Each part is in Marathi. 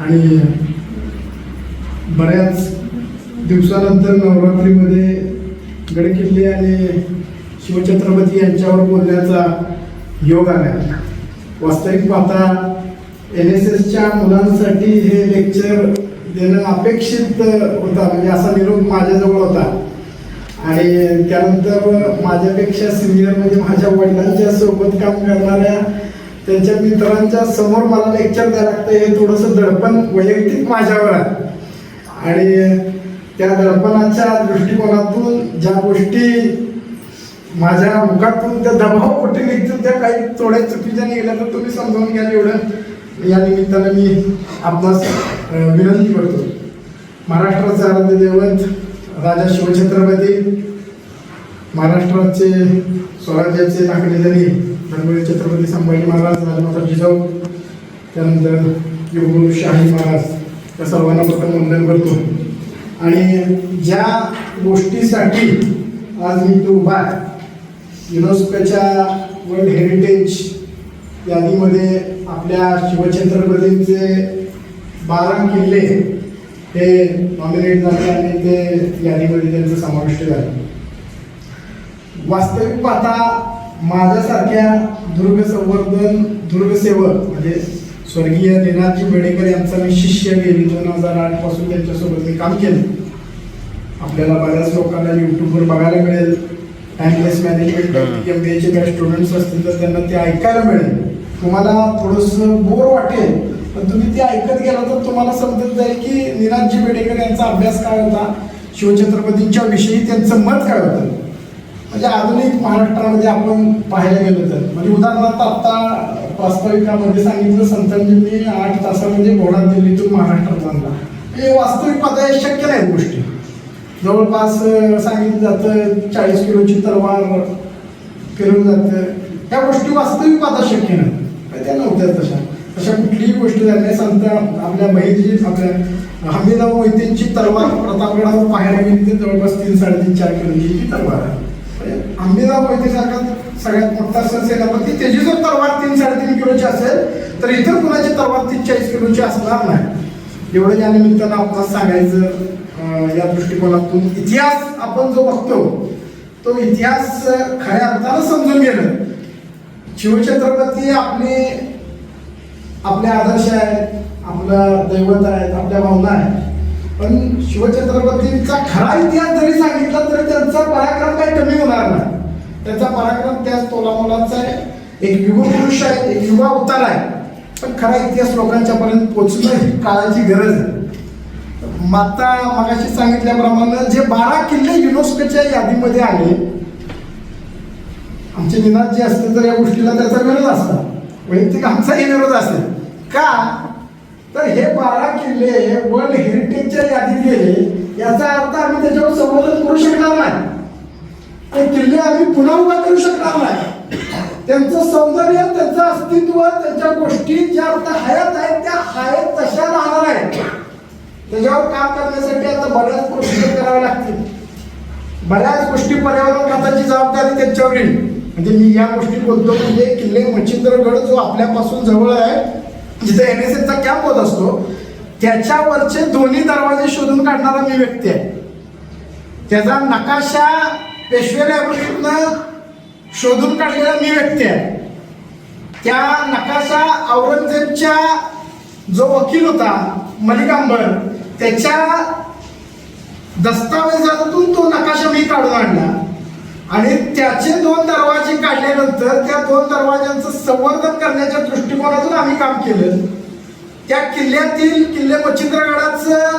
आणि बऱ्याच दिवसानंतर नवरात्रीमध्ये गडकिल्ले आणि शिवछत्रपती यांच्यावर बोलण्याचा योग आला. वास्तविक पाहता एन एस एसच्या मुलांसाठी हे लेक्चर देणं अपेक्षित होता. म्हणजे असा निरोप माझ्याजवळ होता. आणि त्यानंतर माझ्यापेक्षा सिनियर म्हणजे माझ्या वडिलांच्या सोबत काम करणाऱ्या त्यांच्या मित्रांच्या समोर मला लेक्चर द्यायला लागतं. हे थोडंसं दडपण वैयक्तिक माझ्यावर आहे. आणि त्या दडपणाच्या दृष्टिकोनातून ज्या गोष्टी माझ्या मुखातून त्या दबाव कुठे निघतील त्या काही थोड्या चुकीच्या निघाल्या तर तुम्ही समजावून घ्या एवढं. या निमित्तानं मी आपणास विनंती करतो. महाराष्ट्राचे आराध्य दैवत राजा शिवछत्रपती महाराष्ट्राचे स्वराज्याचे लाकडी जरी छत्रपती संभाजी महाराज राजमाता जिजाऊ त्यानंतर योगुरु शाही महाराज या सर्वांना प्रथम वंदन करतो. आणि ज्या गोष्टीसाठी आज मी तो उभा आहे युनेस्कोच्या वर्ल्ड हेरिटेज यादीमध्ये आपल्या शिवछत्रपतींचे बारा किल्ले हे नॉमिनेट झाले आणि ते यादीमध्ये त्यांचं समाविष्ट झालं. वास्तविक पाहता माझ्यासारख्या दुर्ग संवर्धन दुर्ग सेवक म्हणजे स्वर्गीय निनाथजी बेडेकर यांचा मी शिष्य गेली दोन हजार आठपासून त्यांच्यासोबत मी काम केलं. आपल्याला बऱ्याच लोकांना युट्यूबवर बघायला मिळेल. टाइमलेस मॅनेजमेंट एम बी एचे काही स्टुडंट्स असतील तर त्यांना ते ऐकायला मिळेल. तुम्हाला थोडंसं बोर वाटेल पण तुम्ही ते ऐकत गेला तर तुम्हाला समजत जाईल की निनाथजी बेडेकर यांचा अभ्यास काय होता? शिवछत्रपतींच्या विषयी त्यांचं मत काय होतं? म्हणजे आधुनिक महाराष्ट्रामध्ये आपण पाहायला गेलो तर. म्हणजे उदाहरणार्थ आता प्रास्ताविकामध्ये सांगितलं संतांजींनी आठ तासामध्ये घोडा दिल्लीतून महाराष्ट्रात आणला. हे वास्तविक पाहता शक्य नाही गोष्टी. जवळपास सांगितलं जातं चाळीस किलोची तलवार फिरून जातं. ह्या गोष्टी वास्तविक पाहता शक्य नाही. त्या नव्हत्या तशा. तशा कुठलीही गोष्ट झाली संत आपल्या बहिणीची आपल्या हमीदा मोहितेंची तलवार प्रतापगडावर पाहायला गेली जवळपास तीन साडेतीन चार किलोची ती तलवार आहे. अंबिदा मोहितेसारखा सगळ्यात मोठा सण सेनापती त्याची जर तलवार तीन साडेतीन किलोची असेल तर इतर कुणाची तलवार तीन चाळीस किलोची असणार नाही. एवढं या निमित्तानं आपल्याला सांगायचं या दृष्टिकोनातून. इतिहास आपण जो बघतो तो इतिहास खऱ्या अर्थानं समजून गेलं शिवछत्रपती आपले आपले आदर्श आहेत आपलं दैवत आहेत आपल्या भावना आहेत. पण शिवछत्रपतींचा खरा इतिहास जरी सांगितला तरी त्यांचा पराक्रम काही कमी होणार नाही. त्यांचा पराक्रम त्याच तोलामोलाचा आहे. एक युग पुरुष आहे एक युवा अवतार आहे. पण खरा इतिहास लोकांच्या पर्यंत पोचणं ही काळाची गरज आहे. माता मगाशी सांगितल्याप्रमाणे जे बारा किल्ले युनेस्कोच्या यादीमध्ये आले आमचे निनाद जे असते तर या गोष्टीला त्याचा विरोध असता वैयक्तिक आमचाही विरोध असेल. का? तर हे बारा किल्ले वर्ल्ड हेरिटेजच्या यादीत गेले याचा अर्थ आम्ही त्याच्यावर संवर्धन करू शकणार नाही. ते किल्ले आम्ही पुन्हा उभा करू शकणार नाही. त्यांचं सौंदर्य त्यांचं अस्तित्व त्यांच्या गोष्टी ज्या आता हयात आहेत त्या हयात तशा राहणार आहेत. त्याच्यावर काम करण्यासाठी आता बऱ्याच गोष्टी कराव्या लागतील. बऱ्याच गोष्टी पर्यावरण खात्याची जबाबदारी त्यांच्यावर येईल. म्हणजे मी या गोष्टी बोलतो म्हणजे किल्ले मच्छिंद्रगड जो आपल्यापासून जवळ आहे जिथे एन एस एसचा कॅम्प होत असतो त्याच्यावरचे दोन्ही दरवाजे शोधून काढणारा मी व्यक्ती आहे. त्याचा नकाशा पेशवे लायब्ररीतनं शोधून काढलेला मी व्यक्ती आहे. त्या नकाशा औरंगजेबच्या जो वकील होता मलिक अंबर त्याच्या दस्तावेजातून तो नकाशा मी काढून आणला. आणि त्याचे दोन दरवाजे काढल्यानंतर त्या दोन दरवाज्यांचं संवर्धन करण्याच्या दृष्टिकोनातून आम्ही काम केलं. त्या किल्ल्यातील किल्ले मच्छिंद्रगडाचं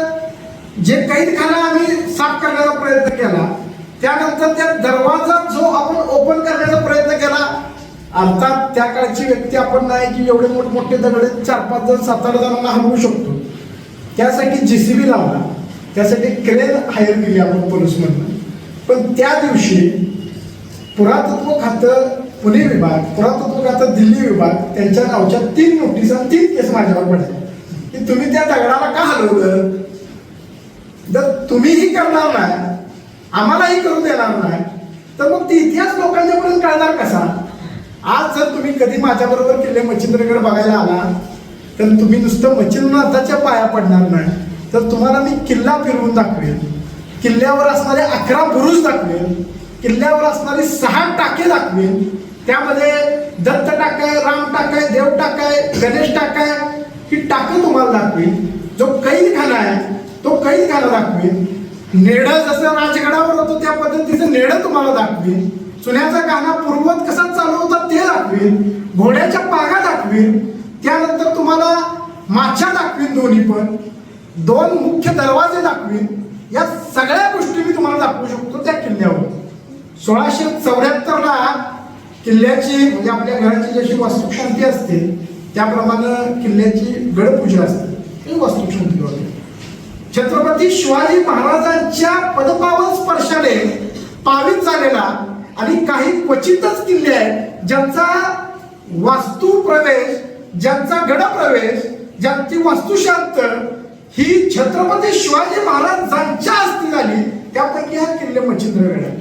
जे कैदखाना आम्ही साफ करण्याचा प्रयत्न केला. त्यानंतर त्या दरवाजा जो आपण ओपन करण्याचा प्रयत्न केला अर्थात त्या काळची व्यक्ती आपण नाही की एवढे मोठमोठे दगड चार पाच जण सात आठ जणांना हलवू शकतो. त्यासाठी जी सी बी लावला. त्यासाठी क्रेन हायर केली आपण पोलीसमधनं पण त्या दिवशी पुरातत्व खातं पुणे विभाग पुरातत्व खातं दिल्ली विभाग त्यांच्या नावच्या तीन नोटीस तीन केस माझ्यावर पडल्या की तुम्ही त्या दगडाला का हलवलं? जर तुम्हीही करणार नाही आम्हालाही करू देणार नाही तर मग ती इतिहास लोकांच्यापर्यंत कळणार कसा? आज जर तुम्ही कधी माझ्याबरोबर किल्ले मच्छिंद्रगड बघायला आला तर तुम्ही नुसतं मच्छिंद्रनाथाच्या पाया पडणार नाही. तर तुम्हाला मी किल्ला फिरवून दाखवेन किल्ल्यावर असणारे अकरा बुरुज दाखवेन किल्ल्यावर असणारे सहा टाके दाखवेन. त्यामध्ये दत्त टाक आहे राम टाक आहे देव टाकाय गणेश टाकाय ही टाकं तुम्हाला दाखवेन. जो कैदखाना आहे तो कैदखाना दाखवेन. नेडं जसं राजगडावर होतो त्या पद्धतीचं नेडं तुम्हाला दाखवेन. चुन्याचा गाणा पूर्वत कसा चालू होता ते दाखवेन. घोड्याच्या पागा दाखवेन. त्यानंतर तुम्हाला माछा दाखवेन दोन्ही पण. दोन मुख्य दरवाजे दाखवेन. या सगळ्या गोष्टी मी तुम्हाला दाखवू शकतो त्या किल्ल्यावर. सोळाशे चौऱ्याहत्तरला किल्ल्याची म्हणजे आपल्या घराची जशी वास्तुशांती असते त्याप्रमाणे किल्ल्याची गडपूजा असते. ही वास्तुशांती होते. छत्रपती शिवाजी महाराजांच्या पदपावन स्पर्शाने पावित झालेला आणि काही क्वचितच किल्ले आहेत ज्यांचा वास्तू प्रवेश ज्यांचा गडप्रवेश ज्यांची वास्तुशांत ही छत्रपती शिवाजी महाराजांच्या हस्ती झाली. त्यापैकी हा किल्ले मच्छिंद्रगड आहे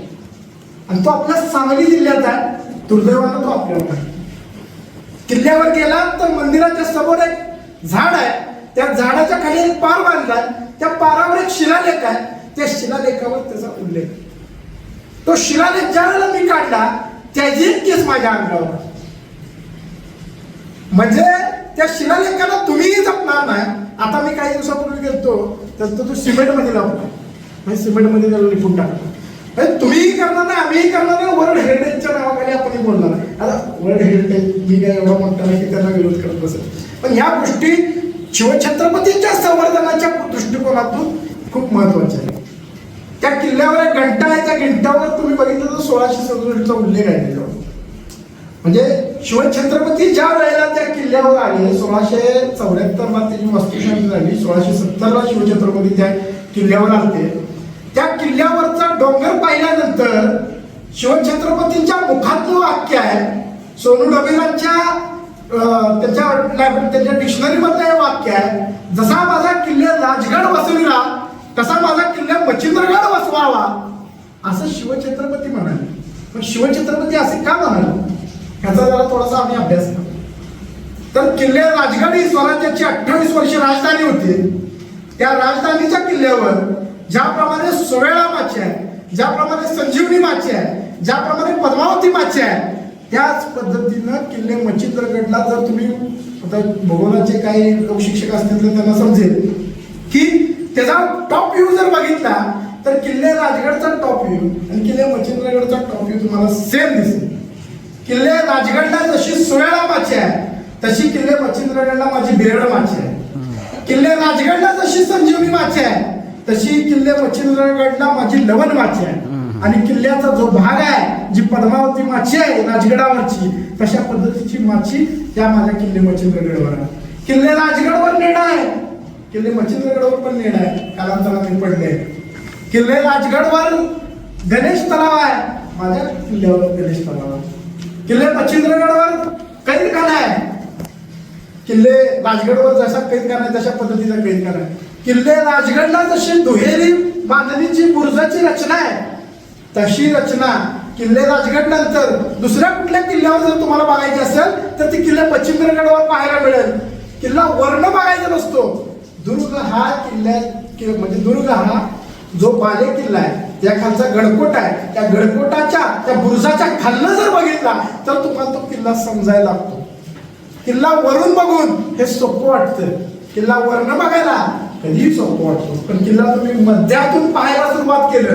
आणि तो आपल्या सांगली जिल्ह्यात आहे. दुर्दैवानं तो आपल्याला किल्ल्यावर गेला तर मंदिराच्या समोर एक झाड आहे. त्या झाडाच्या खाली एक पार बांधलाय त्या पारावर एक शिलालेख आहे. त्या शिलालेखावर त्याचा उल्लेख. तो शिलालेख ज्या वेळेला मी काढला त्याची केस माझ्या अंगावर म्हणजे त्या शिलालेखाला तुम्हीही जपणार नाही. आता मी काही दिवसापूर्वी गेलतो तर तो तो सिमेंटमध्ये लावला. म्हणजे सिमेंटमध्ये त्याला लिपून टाकतो म्हणजे तुम्हीही करणार नाही आम्हीही करणार नाही वर्ल्ड हेरिटेजच्या नावाखाली आपण बोलणार आहे. आता वर्ल्ड हेरिटेज मी काय एवढा म्हणता नाही की त्यांना विरोध करत बसेल. पण ह्या गोष्टी शिवछत्रपतींच्या संवर्धनाच्या दृष्टिकोनातून खूप महत्त्वाच्या आहेत. त्या किल्ल्यावर एक घंटा आहे त्या घंटावर तुम्ही बघितलं तर सोळाशे सदुसष्टचा उल्लेख आहे त्याच्यावर. म्हणजे शिवछत्रपती ज्या वेळेला त्या किल्ल्यावर आले सोळाशे चौऱ्याहत्तर ला त्याची वास्तुशांती झाली सोळाशे सत्तरला शिवछत्रपती त्या किल्ल्यावर आले त्या किल्ल्यावरचा डोंगर पाहिल्यानंतर शिवछत्रपतींच्या मुखातलं वाक्य आहे. सोनू डबेरांच्या त्याच्या त्याच्या डिक्शनरीमधलं डिक्शनरी मधलं हे वाक्य आहे. जसा माझा किल्ले राजगड वसविला तसा माझा किल्ला मच्छिंद्रगड वसवावा. असं शिवछत्रपती म्हणाले. पण शिवछत्रपती असे का म्हणाले? ह्याचा जरा थोडासा आम्ही अभ्यास करू. तर किल्ले राजगड ही स्वराज्याची अठ्ठावीस वर्ष राजधानी होती. त्या राजधानीच्या किल्ल्यावर ज्याप्रमाणे सोवेळा माची आहे ज्याप्रमाणे संजीवनी माची आहे ज्याप्रमाणे पद्मावती माची आहे त्याच पद्धतीनं किल्ले मच्छिंद्रगडला जर तुम्ही आता भूगोलाचे काही लोकशिक्षक असतील तर त्यांना समजेल की त्याचा टॉप व्ह्यू जर बघितला तर किल्ले राजगडचा टॉप व्ह्यू आणि किल्ले मच्छिंद्रगडचा टॉप व्ह्यू तुम्हाला सेम दिसेल. किल्ले राजगडला जशी सोळा माची आहे तशी किल्ले मच्छिंद्रगडला माझी बिरड माची आहे. किल्ले राजगडला जशी संजीवनी माची आहे तशी किल्ले मच्छिंद्रगडला माझी लवण माची आहे. आणि किल्ल्याचा जो भाग आहे जी पद्मावती माची आहे राजगडावरची तशा पद्धतीची माची त्या माझ्या किल्ले मच्छिंद्रगडवर आहे. किल्ले राजगडवर नेडा आहे. किल्ले मच्छिंद्रगडवर पण नेडा आहे. कालांतराने पडले. किल्ले राजगडवर गणेश तलाव आहे. माझ्या किल्ल्यावर गणेश तलाव आहे. किल्ले मच्छिंद्रगडवर कैद खाना आहे. किल्ले राजगडवर जसा कैद खाना आहे तशा पद्धतीचा कैद खाना आहे. किल्ले राजगडला जशी दुहेरी बांधणीची बुरुजाची रचना आहे. तशी रचना किल्ले राजगड नंतर दुसऱ्या कुठल्या किल्ल्यावर जर तुम्हाला बघायची असेल तर ती किल्ले मच्छिंद्रगडवर पाहायला मिळेल. किल्ला वर्ण बघायचा नसतो. दुर्ग हा किल्ल्या कि- म्हणजे दुर्ग हा जो बाले किल्ला आहे त्या खालचा गडकोट आहे. त्या गडकोटाच्या त्या बुरुजाच्या खालनं जर बघितला तर तुम्हाला तो किल्ला समजायला लागतो. किल्ला वरून बघून हे सोपं वाटतं. किल्ला वर्ण बघायला कधीही सोपं वाटतो पण किल्ला तुम्ही मध्यातून पाहायला सुरुवात केलं.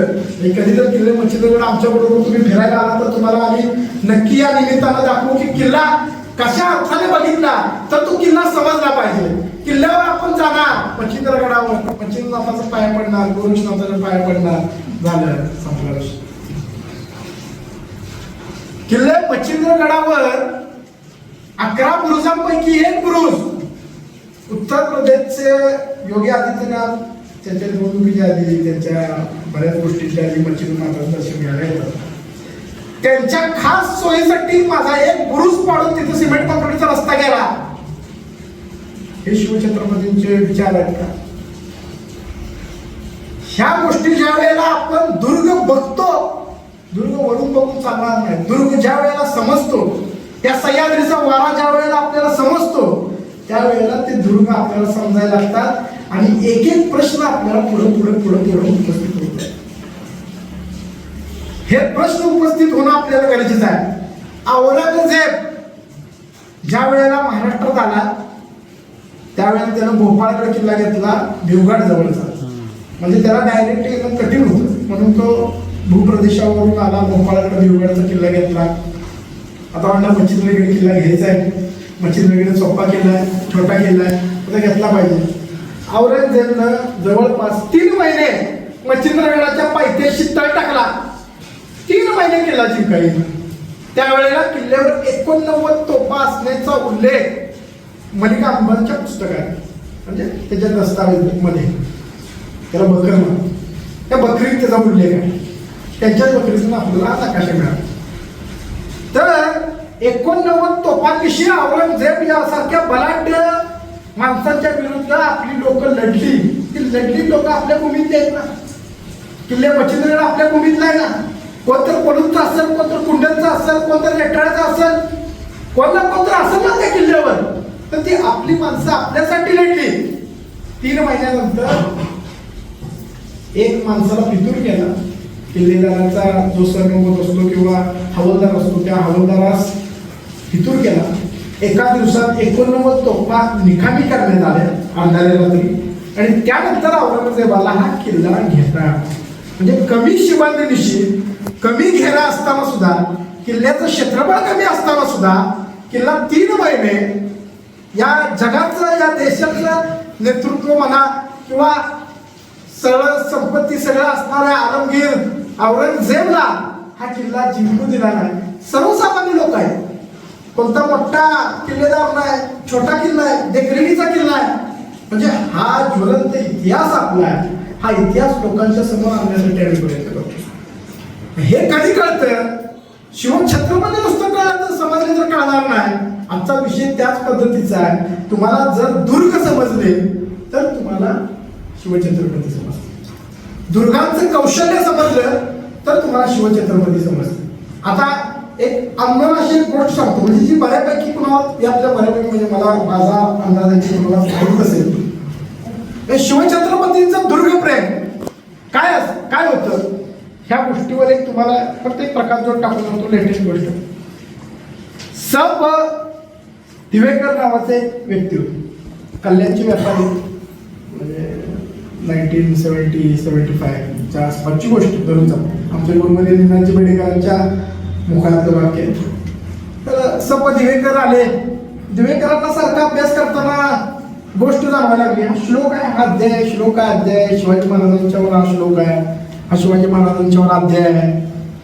कधी जर किल्ले मच्छिंद्रगड आमच्याबरोबर तुम्ही फिरायला आला तर तुम्हाला आम्ही नक्की या निमित्तानं दाखवू की किल्ला कशा अर्थाने बघितला तर तो किल्ला समजला पाहिजे. किल्ल्यावर आपण जाणार. मच्छिंद्रगडावर मच्छिंद्रनाथाचा पाया पडणार गोरुषनाथाचा पाया पडणार. झालं संपलं किल्ले मच्छिंद्रगडावर अकरा पुरुषांपैकी एक पुरुष उत्तर प्रदेशचे योगी आदित्यनाथ त्यांच्या निवडणुकीच्या आधी त्यांच्या बऱ्याच गोष्टीच्या आधी मच्छिंद्रनाथाचं दर्शन घ्यायला येतात. त्यांच्या खास सोयीसाठी माझा एक बुरुज पाडून तिथे सिमेंट कॉन्क्रीटचा रस्ता गेला. हे शिवछत्रपतींचे विचार आहेत का? ह्या गोष्टी ज्या वेळेला आपण दुर्ग बघतो दुर्ग वरून बघून चालणार नाही. दुर्ग ज्या वेळेला समजतो त्या सह्याद्रीचा वारा ज्या वेळेला त्यावेळेला ते दुर्ग आपल्याला समजायला लागतात आणि एक एक प्रश्न आपल्याला पुढे पुढे पुढे पुढे उपस्थित होत हे प्रश्न उपस्थित होणं आपल्याला गरजेचं आहे. औरंगजेब ज्या वेळेला महाराष्ट्रात आला त्यावेळेला त्यानं भोपाळकडे किल्ला घेतला देवगड जवळचा. म्हणजे त्याला डायरेक्ट एकदम कठीण होतं. म्हणून तो भूप्रदेशावरून आला भोपाळकडे देवगडचा किल्ला घेतला. आता म्हणला मच्छिंद्रगड किल्ला घ्यायचा आहे. मच्छिंद्रगड सोपा केला आहे छोटा केला आहे आता घेतला पाहिजे. औरंगजेबनं जवळपास तीन महिने मच्छिंद्रगडाच्या पायथ्याशी तळ टाकला. तीन महिने किल्ला जिंकाई त्यावेळेला किल्ल्यावर एकोणनव्वद तोफा असण्याचा उल्लेख मलिका अंबांच्या पुस्तकात आहे. म्हणजे त्याच्या दस्तावेजमध्ये. त्याला बकर म्हणतात. त्या बकरीत त्याचा उल्लेख आहे. त्यांच्याच बकरीतून आपल्याला नकाशा मिळाला. एकोणनव्वद तोफांविषयी औरंगजेब यासारख्या बलाढ्य माणसांच्या विरुद्ध आपली लोक लढली. ती लढली लोक आपल्या भूमीत आहेत ना. किल्ले मच्छिंद्रगड आपल्या भूमीतला आहे ना. कोणतर पडूचा असेल कोणतर कुंडलचा असेल कोणतर रेटाळाचा असेल कोणता कोणतर असेल ना त्या किल्ल्यावर. तर ती आपली माणसं आपल्यासाठी लढली. तीन महिन्यानंतर एक माणसाला फितूर केला. किल्लेदाराचा जो सरनोबत असतो किंवा हवलदार असतो त्या हवलदारास फितूर केला. एका दिवसात एकोणनव्वद तोफा निकामी करण्यात आल्या अंधाऱ्या रात्री आणि त्यानंतर औरंगजेबाला हा किल्ला घेता. म्हणजे कमी शिबांनिशी कमी घेरा असताना सुद्धा किल्ल्याचं क्षेत्रफळ कमी असताना सुद्धा किल्ला तीन महिने या जगाचं या देशाचं नेतृत्व म्हणा किंवा सरळ संपत्ती सगळं असणाऱ्या आलमगीर औरंगजेबला हा किल्ला जिंकू दिला नाही. सर्वसामान्य लोक आहेत. कोणता मोठा किल्लेदार नाही छोटा किल्ला आहे देखरेखीचा किल्ला आहे. म्हणजे हा ज्वलंत इतिहास आपला आहे. हा इतिहास लोकांच्या समोर आणण्यासाठी आम्ही प्रयत्न करतो. हे कधी कळतं शिवछत्रपती नुसतं कळलं तर समाजाला तर कळणार नाही. आमचा विषय त्याच पद्धतीचा आहे. तुम्हाला जर दुर्ग समजले तर तुम्हाला शिवछत्रपती समजते. दुर्गांचं कौशल्य समजलं तर तुम्हाला शिवछत्रपती समजते. आता एक अंदाज अशी एक गोष्ट सांगतो. म्हणजे जी बऱ्यापैकी कुणाला यातल्या बऱ्यापैकी म्हणजे मला माझा अंदाजाची कुणाला माहीत असेल. हे शिवछत्रपतींचं दुर्गप्रेम. काय अस काय होतं? ह्या गोष्टीवर एक तुम्हाला प्रत्येक प्रकार जो टाकून होतो लेटेस्ट गोष्ट. सब दिवेकर नावाचे एक व्यक्ती होते. कल्याणची व्यापारी. म्हणजे नाईन्टीन सेवन्टी सेवन्टी फायच्या आसपासची गोष्ट धरून जातो आमच्या गुरुमध्ये निनाजी बेडेकरांच्या मुखातलं वाक्य तर सप दिवेकर आले. दिवेकरांना सारखा अभ्यास करताना गोष्ट जाणवायला लागली. हा श्लोक आहे हा अध्याय श्लोक आहे अध्याय. शिवाजी महाराजांच्यावर हा श्लोक आहे. हा शिवाजी महाराजांच्यावर अध्याय आहे.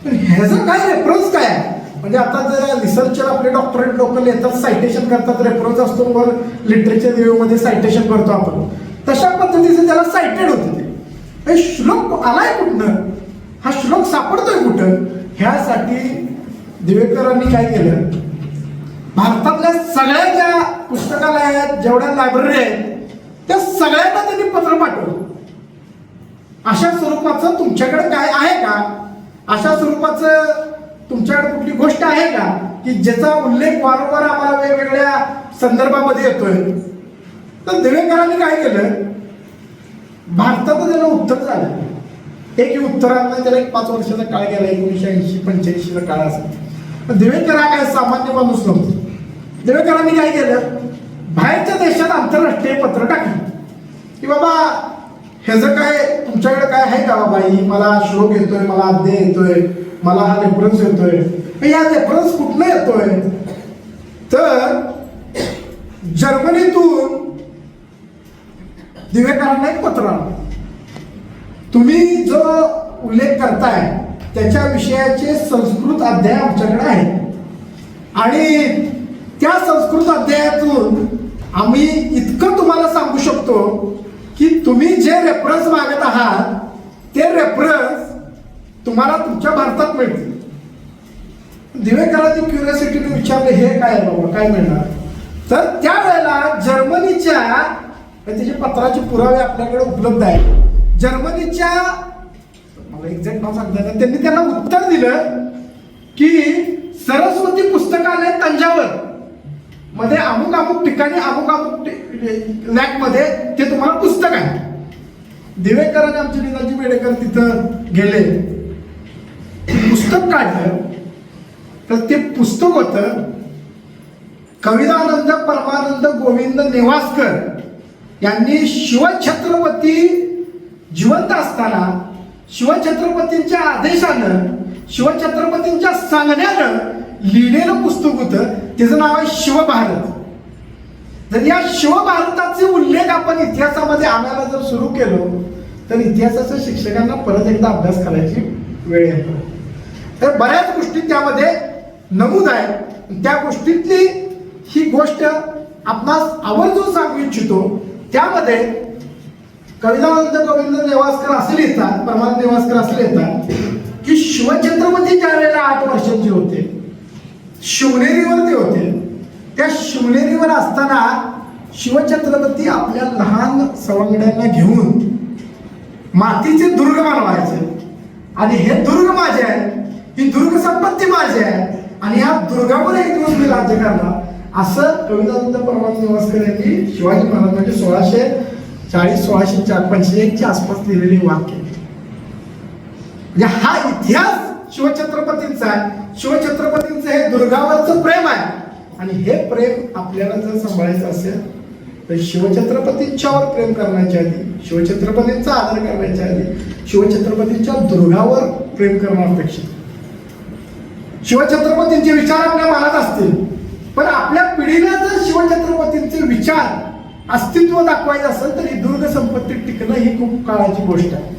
पण ह्याचं काय रेफरन्स काय? आहे म्हणजे आता जर रिसर्चर आपले डॉक्टरेट लोक येतात सायटेशन करतात रेफरन्स असतो वर लिटरेचर रिव्ह्यूमध्ये सायटेशन करतो आपण. तशा पद्धतीचं त्याला सायटेड होतं ते. श्लोक आलाय कुठनं? हा श्लोक सापडतोय कुठं? ह्यासाठी दिवेकरांनी काय केलं? भारतातल्या सगळ्या ज्या पुस्तकालय आहेत जेवढ्या लायब्ररी आहेत त्या सगळ्यांना त्यांनी पत्र पाठवलं. अशा स्वरूपाचं तुमच्याकडे काय आहे का? अशा स्वरूपाचं तुमच्याकडे कुठली गोष्ट आहे का? की ज्याचा उल्लेख वारंवार आम्हाला वेगवेगळ्या संदर्भामध्ये येतोय? तर दिवेकरांनी काय केलं? भारतात त्याला उत्तर झालं. एक उत्तरांना त्याला एक पाच वर्षाचा काळ गेला एकोणीशे ऐंशी पंच्याऐंशीचा काळ असेल. दिवेकर हा काय सामान्य माणूस नव्हता. दिवेकरांनी काय केलं? बाहेरच्या देशात आंतरराष्ट्रीय पत्र टाकलं. की बाबा ह्याचं काय तुमच्याकडे काय आहे का बाई मला श्लोक येतोय मला आज्ञा येतोय मला हा रेफरन्स येतोय. या रेफरन्स कुठनं येतोय? तर जर्मनीतून दिवेकरांना एक पत्र आणलं तुम्ही जो उल्लेख करताय त्याच्या विषयाचे संस्कृत अध्याय आमच्याकडे आहेत. आणि त्या संस्कृत अध्यायातून आम्ही इतकं तुम्हाला सांगू शकतो की तुम्ही जे रेफरन्स मागत आहात ते रेफरन्स तुम्हाला तुमच्या भारतात मिळतील. दिवेकरांनी क्युरियोसिटीने विचारले हे काय बाबा? काय मिळणार? तर त्यावेळेला जर्मनीच्या म्हणजे त्याचे पत्राचे पुरावे आपल्याकडे उपलब्ध आहेत जर्मनीच्या मला एक्झॅक्ट नाव सांगता येतं त्यांनी त्यांना उत्तर दिलं की सरस्वती पुस्तकालय तंजावर मध्ये अमुक अमुक ठिकाणी अमुक अमुक लॅकमध्ये ते तुम्हाला पुस्तक आहे. दिवेकर आणि आमचे नेताजी बेडेकर तिथं गेले. ते पुस्तक काढलं तर ते पुस्तक होतं कवितानंद परमानंद गोविंद नेवासकर यांनी शिवछत्रपती जिवंत असताना शिवछत्रपतींच्या आदेशानं शिवछत्रपतींच्या सांगण्यानं लिहिलेलं पुस्तक होतं. त्याचं नाव आहे शिवभारत. जर या शिवभारताचे उल्लेख आपण इतिहासामध्ये आणायला जर सुरू केलो तर इतिहासाच्या शिक्षकांना परत एकदा अभ्यास करायची वेळ येतो. तर बऱ्याच गोष्टी त्यामध्ये नमूद आहे त्या गोष्टीतली ही गोष्ट आपणास आवर्जून सांगू इच्छितो. त्यामध्ये कवितानंद गोविंद नेवासकर असे लिहितात परमानंद नेवासकर असे लिहितात की शिवछत्रपती ज्या वेळेला आठ वर्षांचे होते. शिवनेरीवर ते होते. त्या शिवनेरीवर असताना शिवछत्रपती आपल्या लहान सवंगड्यांना घेऊन मातीचे दुर्ग बनवायचे. आणि हे दुर्ग माझे आहे. ही दुर्ग संपत्ती माझी आहे. आणि या दुर्गावर एक दिवस मी राज्य करणार. असं कवितानंद प्रमाण निवासकर यांनी शिवाजी महाराजांचे सोळाशे चाळीस सोळाशे चार पंचेचाळीसच्या आसपास लिहिलेले वाक्य. म्हणजे हा इतिहास शिवछत्रपतींचा आहे. शिवछत्रपतींचं हे दुर्गावरचं प्रेम आहे. आणि हे प्रेम आपल्याला जर सांभाळायचं असेल तर शिवछत्रपतींच्यावर प्रेम करण्याच्या आधी शिवछत्रपतींचा आदर करण्याच्या आधी शिवछत्रपतींच्या दुर्गावर प्रेम करणं अपेक्षित. शिवछत्रपतींचे विचार आपल्या मनात असतील. पण आपल्या पिढीला जर शिवछत्रपतींचे विचार अस्तित्व दाखवायचं असेल तर ही दुर्ग संपत्ती टिकणं ही खूप काळाची गोष्ट आहे.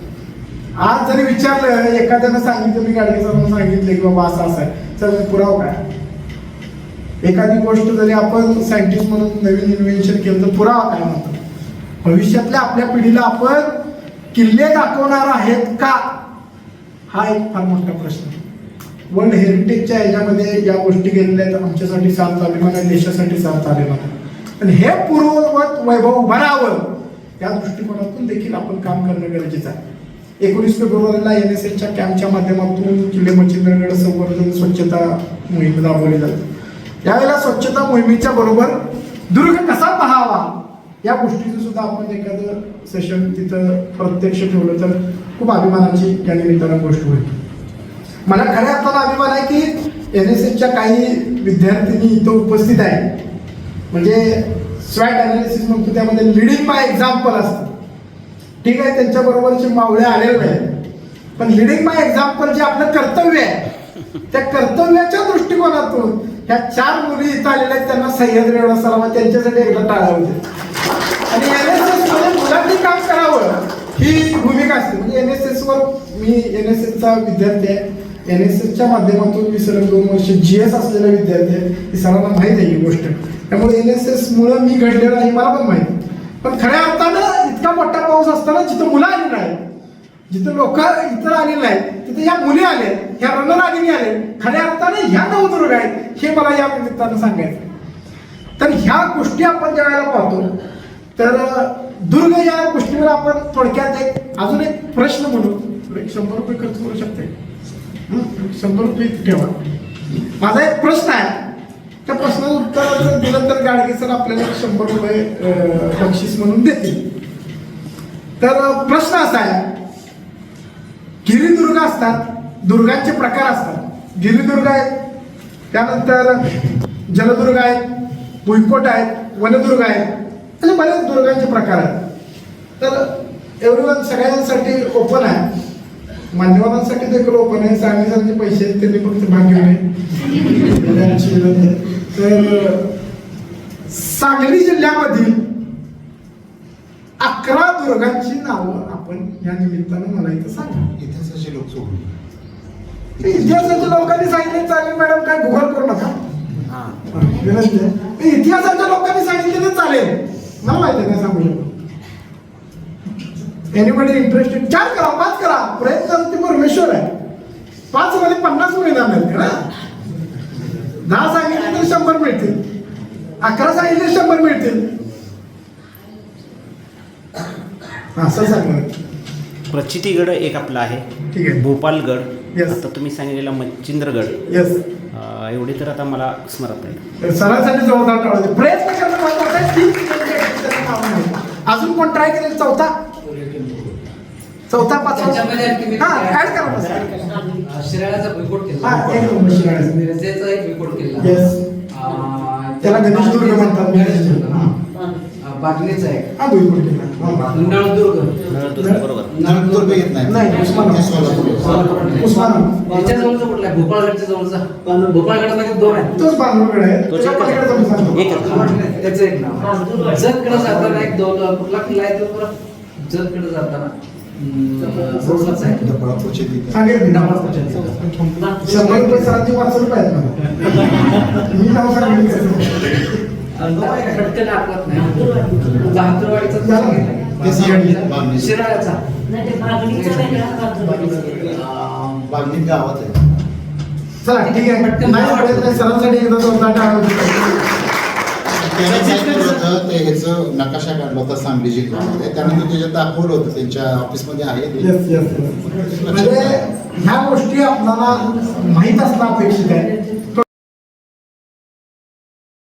आज जरी विचारलं एखाद्यानं सांगितलं मी गाडगेसरांना सांगितलं की बाबा असं असं आहे. चल पुराव काय एखादी गोष्ट जरी आपण सायंटिस्ट म्हणून नवीन इन्व्हेन्शन केलं तर पुरावा काय म्हणतो? भविष्यातल्या आपल्या पिढीला आपण किल्ले दाखवणार आहेत का? हा एक फार मोठा प्रश्न वर्ल्ड हेरिटेजच्या याच्यामध्ये या गोष्टी गेलेल्या आहेत आमच्यासाठी सार्थ अभिमान आहे देशासाठी सार्थ अभिमान आहे. आणि हे पूर्ववत वैभव उभं राहावं या दृष्टिकोनातून देखील आपण काम करणं गरजेचं आहे. एकोणीस फेब्रुवारीला एन एस एसच्या कॅम्पच्या माध्यमातून किल्ले मच्छिंद्रगड संवर्धन स्वच्छता मोहीम राबवली जाते यावेळेला स्वच्छता मोहिमेच्या बरोबर दुर्ग कसा पाहावा या गोष्टीचं सुद्धा आपण एखादं सेशन तिथं प्रत्यक्ष ठेवलं तर खूप अभिमानाची त्या निमित्तानं गोष्ट होईल. मला खऱ्या अर्थाला अभिमान आहे की एन एस एसच्या काही विद्यार्थिनी इथं उपस्थित आहेत. म्हणजे स्वॅट अनालिसिस म्हणतो त्यामध्ये लिडिंग बाय एक्झाम्पल असतं. ठीक आहे त्यांच्या बरोबरचे मावळे आलेले नाही पण लिडिंग बाय एक्झाम्पल जे आपलं कर्तव्य आहे त्या कर्तव्याच्या दृष्टिकोनातून ह्या चार मुली इथं आलेल्या आहेत त्यांना सह्याद्री एवढा सरावा त्यांच्यासाठी एकदा टाळा आणि एन एस एसमध्ये मुलांनी काम करावं ही भूमिका असते. म्हणजे एन एस एस वर मी एन एस एसचा विद्यार्थी आहे. एन एस एसच्या माध्यमातून मी सलग दोन वर्ष जी एस असलेला विद्यार्थी आहे. ही सर्वांना माहीत आहे ही गोष्ट. त्यामुळे एन एस एस मुळे मी घडलेलं आहे मला पण माहिती. पण खऱ्या अर्थानं इतका मोठा पाऊस असताना जिथं मुलं आलेलं आहे जिथं लोक इतर आलेले आहेत तिथे या मुली आले ह्या रणरागिनी आले खऱ्या अर्थाने ह्या नवदुर्ग आहेत हे मला या निमित्तानं सांगायचं तर ह्या गोष्टी आपण ज्या वेळेला पाहतो तर दुर्ग या गोष्टीवर आपण थोडक्यात एक अजून एक प्रश्न म्हणून एक शंभर रुपये खर्च करू शकते शंभर रुपये ठेवा. माझा एक प्रश्न आहे. त्या प्रश्नाचं तर जर दिलं तर गाडगे सर आपल्याला शंभर रुपये बक्षीस म्हणून देतील. तर प्रश्न असा आहे. गिरिदुर्ग असतात दुर्गांचे प्रकार असतात. गिरिदुर्ग आहेत त्यानंतर जलदुर्ग आहेत भुईकोट आहेत वनदुर्ग आहेत असे बरेच दुर्गांचे प्रकार आहेत. तर एव्हरीवन सगळ्यांसाठी ओपन आहे. मान्यवरांसाठी देखील ओपन आहे. सांगलीसारखे पैसे आहेत त्यांनी फक्त भाग घेऊ नये त्यांची विनंती आहे. तर सांगली जिल्ह्यामधील अकरा दुर्गांची नावं आपण या निमित्तानं मला इथं सांगा. इतिहासाचे लोक सोडून. इतिहासाच्या लोकांनी सांगितले चालेल मॅडम काय गुगल करू नका. विनंती आहे. ते इतिहासाच्या लोकांनी सांगितले तर चालेल. मला माहिती आहे काय सांगू शकतो. एनिबडी इंटरेस्टेड चार करा पाच करा. प्रयत्न ते परमेश्वर आहे. पाच मध्ये पन्नास मिळणार नाहीत ना दहा सांगितले तर शंभर मिळतील. अकरा सांगितले शंभर मिळतील. असं सांगणार प्रचितीगड एक आपला आहे. ठीक आहे. भोपालगड. आता तुम्ही सांगितलेला मच्छिंद्रगड. येस एवढी तर आता मला स्मरत नाही सरांसाठी जोरदार टाळायचे प्रयत्न करणं महत्वाचं आहे. नाही. अजून कोण ट्राय केलेलं चौथा? चौथा पाचवा हा ऍड करा बस. शिराळ्याचा बोयकॉट हा केला एक नंबर शिराळ्याचं. मिरजेचा एक बोयकॉट केला Yes. अं, त्याला गणेश दुर्ग म्हणतात. गणेश दुर्ग, हा. हा. अं, बाटलीचा एक हा बोलतो केला. हा. नळदुर्ग नळदुर्ग, बरोबर नळदुर्ग येत नाही नाही, उस्मानाबाद. ते सोलापूर. उस्मानाबाद. याच्या जवळचा कुठला आहे भोपाळगडच्या जवळचा भोपाळगडमध्ये दोन आहेत तोच बांधवगड आहे तोच त्याच्या एकच आहे. पलीकडे जाऊन सांगतो. एकच. हा, त्याचं एक नाव जतकडे जाताना एक दोन कुठला किल्ला आहे तो बरं जतकडे जाताना आहे शंभर रुपये सरांचे पाचशे रुपये आहेत मला. मी नाव नाही सांगितलं, गावात आहे चला ठीक आहे नाही सरांसाठी एकदा त्याने काय केलं होतं ते ह्याचं नकाशा काढला होता सांगली जिल्ह्यामध्ये. त्यानंतर त्याच्यात दाखवलं होतं त्यांच्या ऑफिसमध्ये आहे ते. येस येस म्हणजे ह्या गोष्टी आपल्याला माहीत असणं अपेक्षित आहे.